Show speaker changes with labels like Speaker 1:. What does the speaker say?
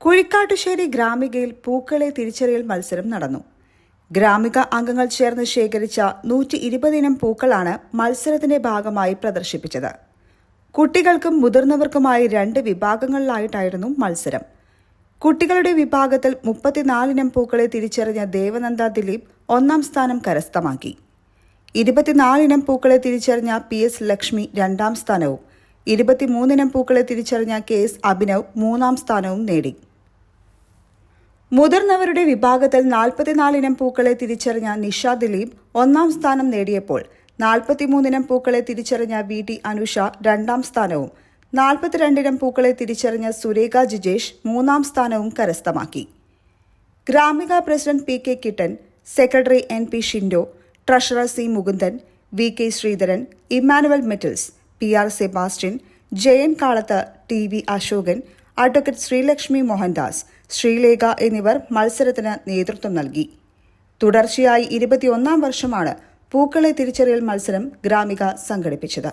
Speaker 1: കുഴിക്കാട്ടുശ്ശേരി ഗ്രാമികയിൽ പൂക്കളെ തിരിച്ചറിയൽ മത്സരം നടന്നു. ഗ്രാമിക അംഗങ്ങൾ ചേർന്ന് ശേഖരിച്ച നൂറ്റി ഇരുപതിനം പൂക്കളാണ് മത്സരത്തിന്റെ ഭാഗമായി പ്രദർശിപ്പിച്ചത്. കുട്ടികൾക്കും മുതിർന്നവർക്കുമായി രണ്ട് വിഭാഗങ്ങളിലായിട്ടായിരുന്നു മത്സരം. കുട്ടികളുടെ വിഭാഗത്തിൽ മുപ്പത്തിനാലിനം പൂക്കളെ തിരിച്ചറിഞ്ഞ ദേവനന്ദ ദിലീപ് ഒന്നാം സ്ഥാനം കരസ്ഥമാക്കി. ഇരുപത്തിനാലിനം പൂക്കളെ തിരിച്ചറിഞ്ഞ പി എസ് ലക്ഷ്മി രണ്ടാം സ്ഥാനവും ഇരുപത്തിമൂന്നിനം പൂക്കളെ തിരിച്ചറിഞ്ഞ കെ എസ് അഭിനവ് മൂന്നാം സ്ഥാനവും നേടി. മുതിർന്നവരുടെ വിഭാഗത്തിൽ നാൽപ്പത്തിനാലിനം പൂക്കളെ തിരിച്ചറിഞ്ഞ നിഷ ദിലീപ് ഒന്നാം സ്ഥാനം നേടിയപ്പോൾ നാൽപ്പത്തിമൂന്നിനം പൂക്കളെ തിരിച്ചറിഞ്ഞ വി ടി അനുഷ രണ്ടാം സ്ഥാനവും നാൽപ്പത്തിരണ്ടിനം പൂക്കളെ തിരിച്ചറിഞ്ഞ സുരേഖ ജിജേഷ് മൂന്നാം സ്ഥാനവും കരസ്ഥമാക്കി. Gramika president P K Kittan secretary N P Shindo treasurer C Mukundan V K Sreedharan Emmanuel metals P R Sebastian Jayan Kalath T V Ashokan advocate Sreelakshmi Mohandas Sreelekha എന്നിവർ മത്സരത്തിന് നേതൃത്വം നൽകി. തുടർച്ചയായി ഇരുപത്തിയൊന്നാം വർഷമാണ് പൂക്കളെ തിരിച്ചറിയൽ മത്സരം ഗ്രാമിക സംഘടിപ്പിച്ചത്.